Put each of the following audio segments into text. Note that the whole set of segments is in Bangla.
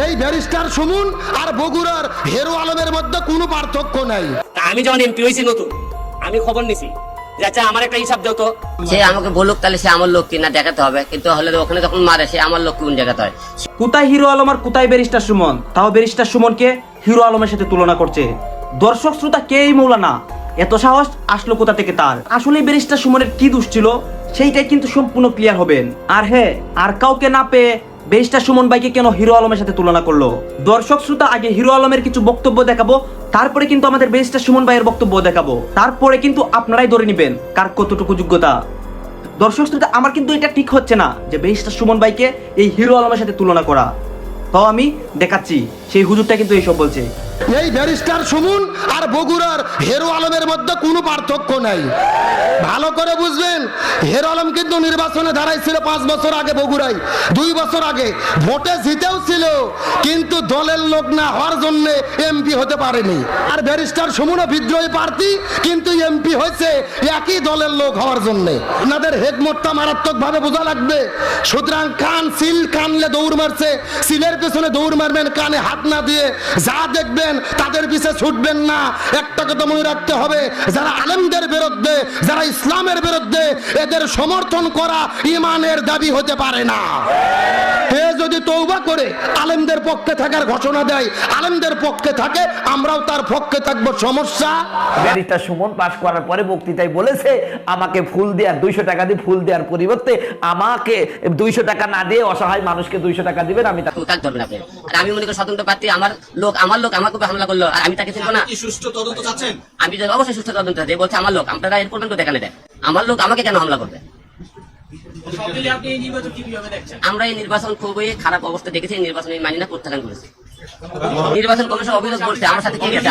এই ব্যারিস্টার সুমন আর বগুড়ার হেরো আলমের মধ্যে কোনো পার্থক্য নাই। আমি যখন এমপি হয়েছি নতুন আমি খবর নিছি আচ্ছা আমার একটা হিসাব দাও তো। সে আমাকে বলুক তাহলে সে আমার লোক কিনা দেখাতে হবে কিন্তু হলে ওখানে যখন মারে সে আমার লোক কোন দেখাতে হয়? কোথায় হিরো আলম আর কোথায় ব্যারিস্টার সুমন? তাও ব্যারিস্টার সুমনকে হিরো আলমের সাথে তুলনা করছে। দর্শক শ্রোতা কে এই মৌলানা? এত সাহস আসলো কোথা থেকে তার? আসলে ব্যারিস্টার সুমনের কি দোষ ছিল? সেইটাই কিন্তু সম্পূর্ণ ক্লিয়ার হবেন। আর হ্যাঁ আর কাউকে না পেয়ে ব্যারিস্টার সুমন ভাইকে কেন হিরো আলমের সাথে তুলনা করল? দর্শক শ্রোতা, আগে হিরো আলমের কিছু বক্তব্য দেখাবো, তারপরে কিন্তু আমাদের ব্যারিস্টার সুমন ভাইয়ের বক্তব্য দেখাবো। তারপরে কিন্তু আপনারাই ধরে নেবেন কার কতটুকু যোগ্যতা। দর্শক শ্রোতা, আমার কিন্তু এটা ঠিক হচ্ছে না যে ব্যারিস্টার সুমন ভাইকে এই হিরো আলমের সাথে তুলনা করা। তাও আমি দেখাচ্ছি, সেই হুজুরটা কিন্তু এইসব বলছে। এই ব্যারিস্টার সুমন আর বগুড়ার হেরো আলমের মধ্যে কোনো পার্থক্য নাই। ভালো করে বুঝবেন, হেরো আলম কিন্তু নির্বাচনে দাঁড়াইছিল পাঁচ বছর আগে বগুড়ায়, দুই বছর আগে। ভোটে জিতেও ছিল, কিন্তু দলের লোক না হওয়ার জন্য এমপি হতে পারেনি। আর ব্যারিস্টার সুমনও বিদ্রোহী প্রার্থী, কিন্তু এমপি হয়েছে একই দলের লোক হওয়ার জন্য। আপনাদের হেডমোটটা মারাত্মক ভাবে বোঝা লাগবে। সুতরাং কান সিল কানলে দৌড় মারছে, সিলের পেছনে দৌড় মারবেন, কানে হাত না দিয়ে। যা দেখবেন, তাদের পিছে ছুটবেন না। একটা কথা মনে রাখতে হবে, যারা আলেমদের বিরুদ্ধে, যারা ইসলামের বিরুদ্ধে এদের সমর্থন করা ইমানের দাবি হতে পারে না। যদি তৌবা করে আলেমদের পক্ষে থাকার ঘোষণা দেয় আলেমদের পক্ষে থাকে আমরাও তার পক্ষে থাকব সমস্যা? ব্যারিস্টার সুমন পাশ করার পরে বক্তৃতায় বলেছে আমাকে ফুল দেওয়ার দুইশো টাকা দিয়ে ফুল দেওয়ার পরিবর্তে আমাকে দুইশো টাকা না দিয়ে অসহায় মানুষকে দুইশো টাকা দিবেন আমি তা- কাজ ধরবেন আপনি আর আমি মনে করি স্বতন্ত্র প্রার্থী আমার লোক আমার লোক আমাকে উপর হামলা করল আর আমি তাকে চিনবো না। সুষ্ঠু তদন্ত চাচ্ছেন? আমি অবশ্যই সুস্থ তদন্ত চাই। বলছে আমার লোক আপনারা এর পর্যন্ত দেখানে দেয় আমার লোক আমাকে কেন হামলা করবে সব মিলে আপনি এই নির্বাচন কীভাবে দেখছেন আমরা এই নির্বাচন খুবই খারাপ অবস্থা দেখেছি নির্বাচন মানি না প্রত্যাখ্যান করেছি। নির্বাচন কমিশন অভিযোগ করছে আমার সাথে গেছে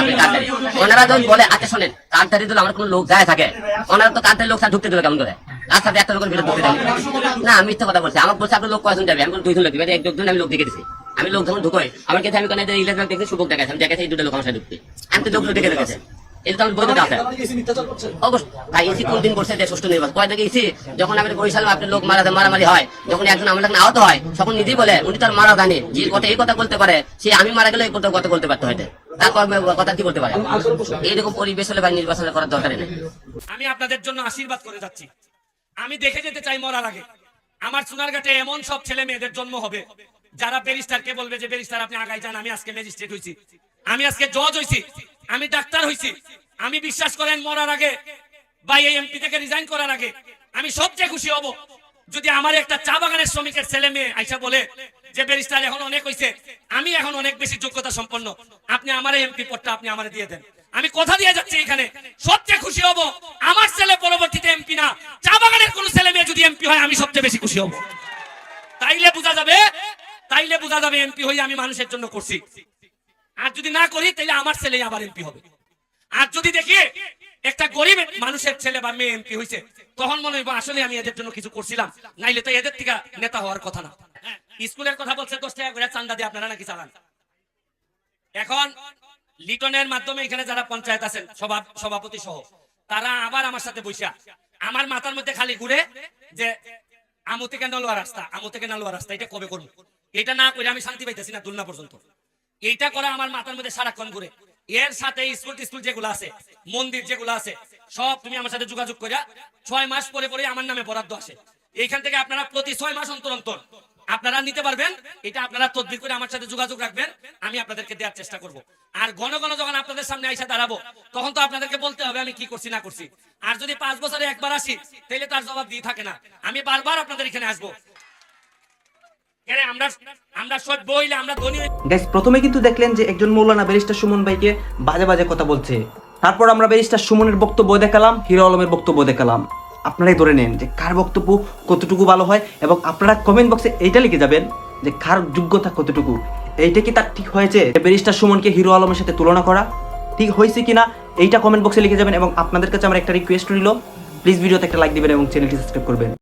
ওনারা যখন বলে আচ্ছা শোনেন কার্ডারি আমার লোক যায় থাকে? ওনারা তো কার্ডারি লোক ঢুকতে দেবে কেমন করে? তার সাথে একটা লোকের ভিতরে ঢুকতে না আমি মিথ্যা কথা বলছি। আমার বলছে আপনার লোক কয়জন যাবে? আমি দুইজন লোক আমি লোক দেখে দিছি আমি লোক যখন ঢুকোই, আমার কাছে আমি কোনো ইলেকট্রনিক দেখে সুযোগ দেখাচ্ছি আমি দেখাচ্ছি এই দুটো লোক আমার সাথে ঢুকতে আমি তো লোক দেখে রেখেছে আমি বৈধ আছে অবশ্যই ভাই এসি কোন করছে যে সুষ্ঠু নির্বাচন? কয় দেখে এসি? যখন আমি বরিশাল আপনার লোক মারা মারামারি হয় যখন একজন আমার আহত হয় তখন নিজেই বলে উনি তার মারা জানে যে কথা এই কথা বলতে পারে সে আমি মারা গেলে এই কথা কথা বলতে পারতে হয়তো। কথা কি বলতে পারে? এইরকম পরিবেশ হলে ভাই নির্বাচন করার দরকার নেই। আমি আপনাদের জন্য আশীর্বাদ করে যাচ্ছি। আমি দেখে যেতে চাই মরার আগে। আমার সোনারঘাটে এমন সব ছেলে মেয়েদের জন্ম হবে যারা ব্যারিস্টারকে বলবে যে ব্যারিস্টার আপনি আগাই যান আমি আজকে ম্যাজিস্ট্রেট হয়েছি আমি আজকে জজ হইছি। আমি ডাক্তার হইছি। আমি বিশ্বাস করেন, মরার আগে বা এই এমপি থেকে রিজাইন করার আগে আমি সবচেয়ে খুশি হব যদি আমার একটা চা বাগানের শ্রমিকের ছেলে মেয়ে আইসা বলে যে ব্যারিস্টার এখন অনেক হইছে, আমি এখন অনেক বেশি যোগ্যতা সম্পন্ন। আপনি আমার এমপি পদটা আপনি আমার দিয়ে দেন। আমি কথা দিয়ে যাচ্ছি এখানে। সবচেয়ে খুশি হব আমার ছেলে পরবর্তীতে এমপি না। চা বাগানের কোন ছেলে মেয়ে যদি এমপি হয়, আমি সবচেয়ে বেশি খুশি হব। তাইলে বোঝা যাবে, তাইলে বোঝা যাবে এমপি হয়ে আমি মানুষের জন্য করছি। আর যদি না করি তাহলে আমার ছেলে আবার এমপি হবে। আর যদি দেখি একটা গরিব মানুষের ছেলে বা মেয়ে এমপি হয়েছে তখন মনে হইব আসলে আমি এদের জন্য কিছু করছিলাম। নাইলে তো এদের থেকে নেতা হওয়ার কথা না। হ্যাঁ, স্কুলের কথা বলছে দশ টাকা করে চান্দা দিয়ে আপনারা নাকি চালান? এখন লিটনের মাধ্যমে এখানে যারা পঞ্চায়েত আছেন সভা- সভাপতি সহ তারা আবার আমার সাথে বৈশা আমার মাথার মধ্যে খালি ঘুরে যে আমু থেকে নালোয়া রাস্তা আমু থেকে নালোয়া রাস্তা এটা কবে করব? এটা না করে আমি শান্তি পাইতেছি না দুলনা পর্যন্ত। এইটা করে আমার মাথার মধ্যে সারাক্ষণ ঘুরে। এর সাথে স্কুল টিস্কুল যেগুলো আছে, মন্দির যেগুলো আছে, সব তুমি আমার সাথে যোগাযোগ করে ছয় মাস পরে পরে আমার নামে বরাদ্দ আসে। এইখান থেকে আপনারা প্রতি ছয় মাস অন্তর অন্তর আপনারা নিতে পারবেন, এটা আপনারা তদবির করে আমার সাথে যোগাযোগ রাখবেন, আমি আপনাদেরকে দেওয়ার চেষ্টা করব। আর ঘন ঘন যখন আপনাদের সামনে আইসা দাঁড়াবো, তখন তো আপনাদেরকে বলতে হবে আমি কি করছি না করছি। আর যদি পাঁচ বছরে একবার আসি তাহলে তার জবাব দিয়ে থাকে না। আমি বারবার আপনাদের এখানে আসব। গাইস প্রথমে কিন্তু দেখলেন যে একজন মৌলানা ব্যারিস্টার সুমন ভাইকে বাজে বাজে কথা বলছে। তারপর আমরা ব্যারিস্টার সুমনের বক্তব্য দেখালাম, হিরো আলমের বক্তব্য দেখালাম। আপনারাই ধরে নেন যে কার বক্তব্য কতটুকু ভালো হয় এবং আপনারা কমেন্ট বক্সে এইটা লিখে যাবেন যে কার যোগ্যতা কতটুকু। এইটা কি তার ঠিক হয়েছে? ব্যারিস্টার সুমনকে হিরো আলমের সাথে তুলনা করা ঠিক হয়েছে কিনা, এইটা কমেন্ট বক্সে লিখে যাবেন এবং আপনাদের কাছে আমার একটা রিকোয়েস্ট রইল। প্লিজ ভিডিওতে একটা লাইক দিবেন এবং চ্যানেলটি সাবস্ক্রাইব করবেন।